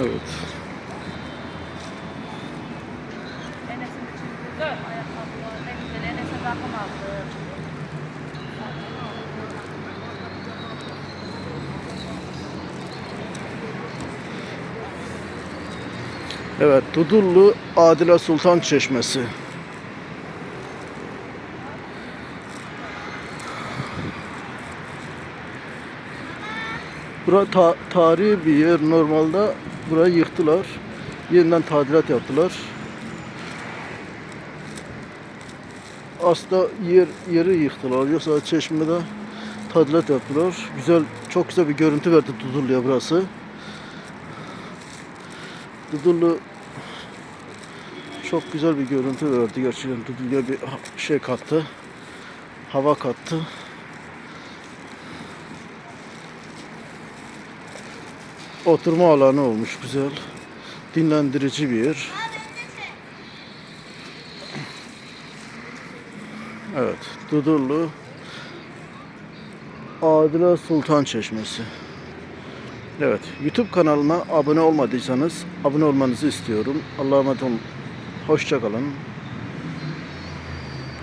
Evet. Enes'in için güzel ayakkabılar ne güzel. Enes'e takım aldı. Evet, Dudullu Adile Sultan Çeşmesi. Bura ta- tarihi bir yer. Normalde burayı yıktılar. Yeniden tadilat yaptılar. Aslında yer yeri yıktılar. Yoksa çeşmede tadilat yaptılar. Güzel, çok güzel bir görüntü verdi Dudullu'ya burası. Dudullu çok güzel bir görüntü verdi gerçekten. Dudullu'ya bir şey kattı. Hava kattı. Oturma alanı olmuş güzel. Dinlendirici bir yer. Evet, Dudullu Adile Sultan Çeşmesi. Evet, YouTube kanalıma abone olmadıysanız abone olmanızı istiyorum. Allah'a emanet olun. Hoşça kalın.